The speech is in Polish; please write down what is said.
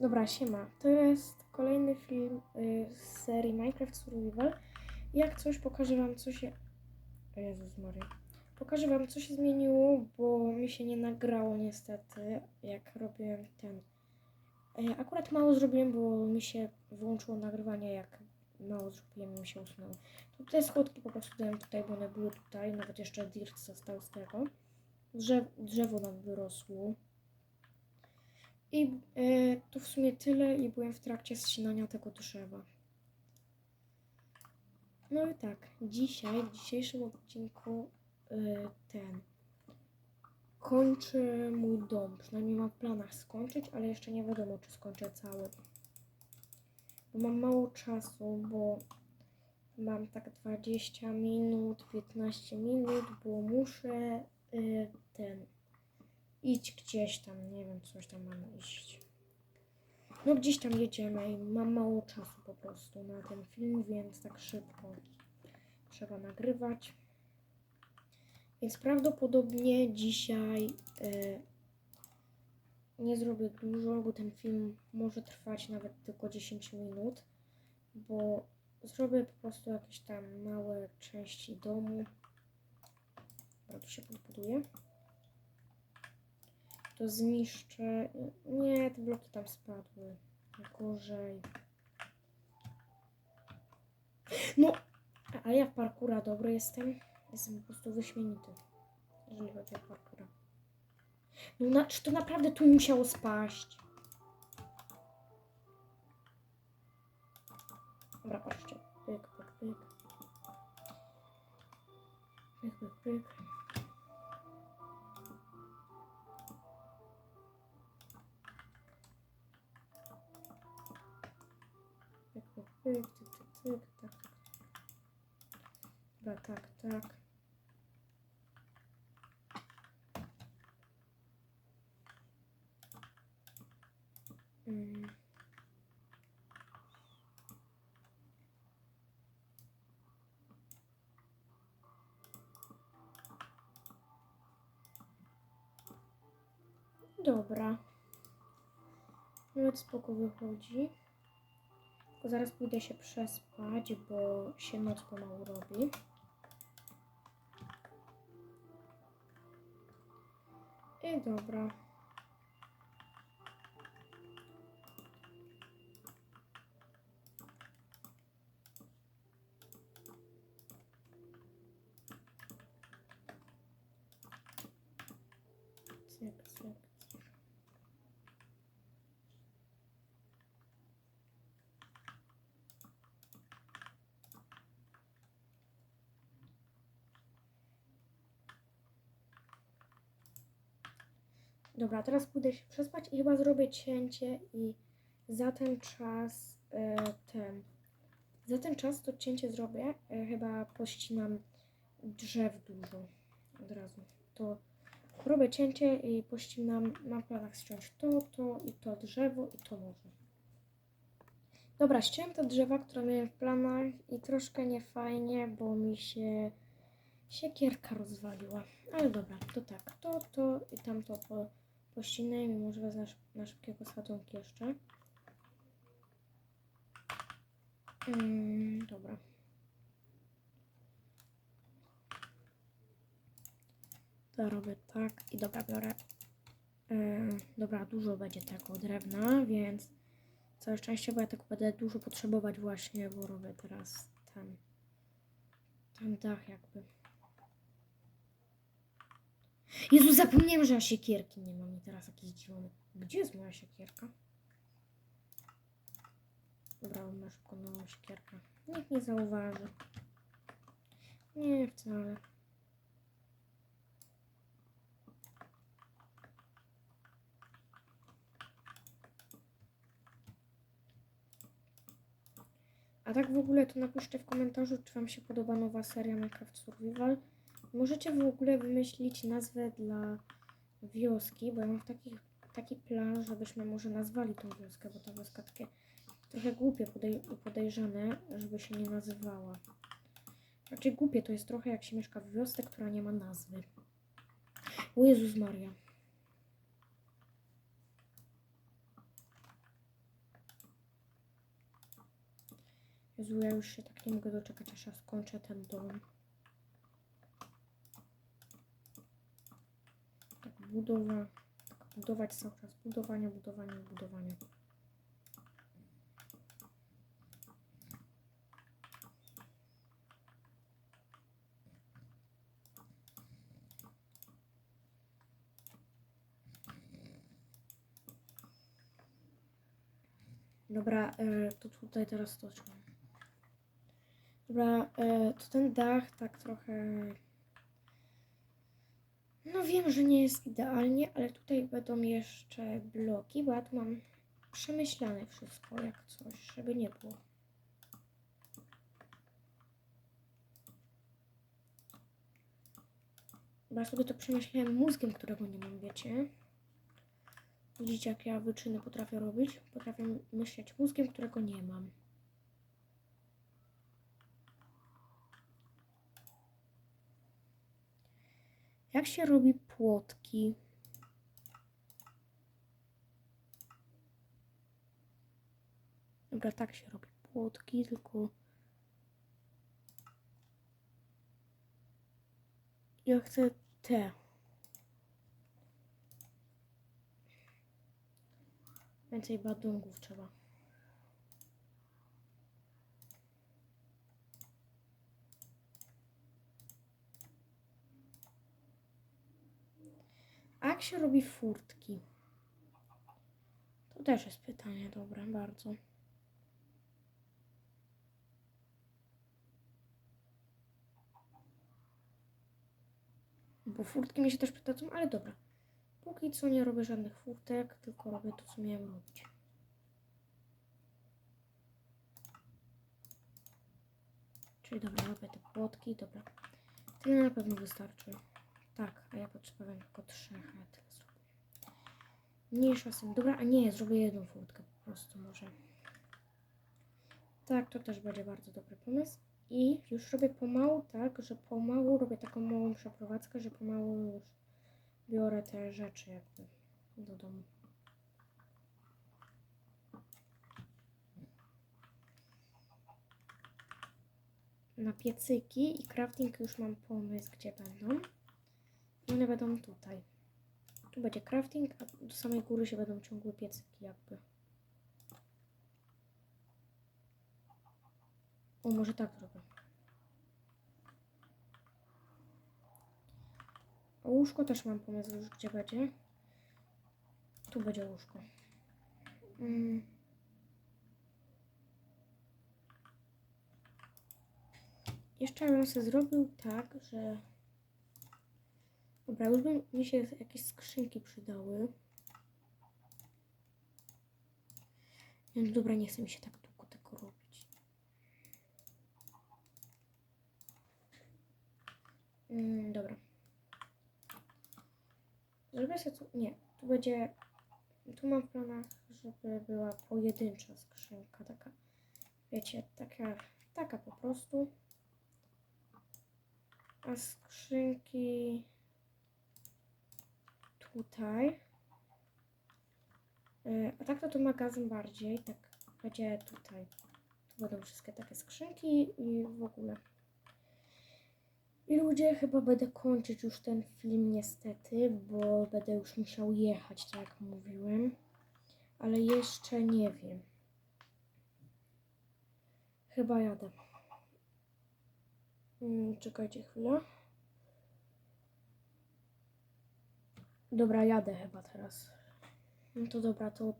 Dobra, siema. To jest kolejny film y, z serii Minecraft Survival. Jak coś, pokażę wam, co się... O Jezus Maria. Pokażę wam, co się zmieniło, bo mi się nie nagrało niestety, jak robiłem ten... E, Akurat mało zrobiłem, bo mi się wyłączyło nagrywanie, jak mało zrobiłem mi się usunęło. To te schodki po prostu dałem tutaj, bo one były tutaj, nawet jeszcze dirt został z tego. Drzew, drzewo nam wyrosło. I e, to w sumie tyle i byłem w trakcie ścinania tego drzewa. No i tak, dzisiaj, w dzisiejszym odcinku e, ten kończę mój dom. Przynajmniej mam w planach skończyć, ale jeszcze nie wiadomo, czy skończę cały. Bo mam mało czasu, bo mam tak 20 minut, 15 minut, bo muszę e, ten idź gdzieś tam, nie wiem, coś tam mam iść. No gdzieś tam jedziemy i mam mało czasu po prostu na ten film, więc tak szybko trzeba nagrywać. Więc prawdopodobnie dzisiaj e, nie zrobię dużo, bo ten film może trwać nawet tylko 10 minut, bo zrobię po prostu jakieś tam małe części domu. Tu się podbuduje to zniszczę. Nie, te bloki tam spadły. Gorzej. No, a ja w parkura dobry jestem. Jestem po prostu wyśmienity, jeżeli chodzi o parkura. No, na, czy to naprawdę tu musiało spaść? Dobra, patrzcie. Pyk, pyk, pyk. Pyk, pyk, pyk. Pyk, pyk, pyk, tyk, tyk, tyk, tak, tak. Dobra, tak, tak. Mm. Dobra. Nawet spoko wychodzi. Zaraz pójdę się przespać, bo się noc pomału robi. I dobra. Dobra, teraz pójdę się przespać i chyba zrobię cięcie i za ten czas e, ten. Za ten czas to cięcie zrobię. E, chyba pościnam drzew dużo od razu. To robię cięcie i pościnam. Mam w planach ściąć to, to i to drzewo i to może. Dobra, ściąłem te drzewa, które miałem w planach i troszkę niefajnie, bo mi się siekierka rozwaliła. Ale dobra, to tak, to, to i tamto po, pościnę i może wezmę na szybkiego sadzonki jeszcze. Mm, dobra. To robię tak i dobra, biorę. Yy, dobra, dużo będzie tego drewna, więc całe szczęście, bo ja tego będę dużo potrzebować właśnie, bo robię teraz ten, ten dach jakby. Jezu, zapomniałem, że ja siekierki nie mam i teraz jakiś dziwny. Gdzie jest moja siekierka? Dobra, mam szybko nową siekierkę. Nikt nie zauważy. Nie, wcale. A tak w ogóle to napiszcie w komentarzu, czy Wam się podoba nowa seria Minecraft Survival. Możecie w ogóle wymyślić nazwę dla wioski, bo ja mam taki, taki plan, żebyśmy może nazwali tą wioskę, bo ta wioska takie trochę głupie podej podejrzane, żeby się nie nazywała. Raczej głupie to jest trochę jak się mieszka w wiosce, która nie ma nazwy. O Jezus Maria. Jezu, ja już się tak nie mogę doczekać, aż ja skończę ten dom. Budowa. Budować cały czas. Budowanie, budowanie, budowanie. Dobra, e, to tutaj teraz to trzeba. Dobra, e, to ten dach tak trochę. No wiem, że nie jest idealnie, ale tutaj będą jeszcze bloki, bo ja tu mam przemyślane wszystko, jak coś, żeby nie było. Bo ja sobie to przemyślałem mózgiem, którego nie mam, wiecie? Widzicie, jak ja wyczyny potrafię robić? Potrafię myśleć mózgiem, którego nie mam. Jak się robi płotki? Dobra, tak się robi płotki, tylko... Ja chcę te. Więcej badungów trzeba. A jak się robi furtki? To też jest pytanie dobre, bardzo. Bo furtki mi się też przydadzą, ale dobra. Póki co nie robię żadnych furtek, tylko robię to, co miałem robić. Czyli dobra, robię te płotki, dobra. Tyle na pewno wystarczy. Tak, a ja potrzebowałem tylko trzech, a tyle zrobię. Mniejsza z. Dobra, a nie, zrobię jedną furtkę po prostu może. Tak, to też będzie bardzo dobry pomysł. I już robię pomału tak, że pomału robię taką małą przeprowadzkę, że pomału już biorę te rzeczy jakby do domu. Na piecyki i crafting już mam pomysł, gdzie będą. One będą tutaj. Tu będzie crafting, a do samej góry się będą ciągły piecyki jakby. O, może tak zrobię. A łóżko też mam pomysł już, gdzie będzie. Tu będzie łóżko. Mm. Jeszcze bym sobie zrobił tak, że... Dobra, już by mi się jakieś skrzynki przydały. No dobra, nie chce mi się tak długo tego robić. Mm, dobra. Zrobię sobie tu... Nie, tu będzie... Tu mam w planach, żeby była pojedyncza skrzynka, taka... Wiecie, taka... Taka po prostu. A skrzynki... Tutaj. Y, A tak to tu magazyn bardziej, tak będzie tutaj. Tu będą wszystkie takie skrzynki i w ogóle. I ludzie, chyba będę kończyć już ten film niestety, bo będę już musiał jechać, tak jak mówiłem. Ale jeszcze nie wiem. Chyba jadę. Mm, Czekajcie chwilę. Dobra, jadę chyba teraz. No to dobra, to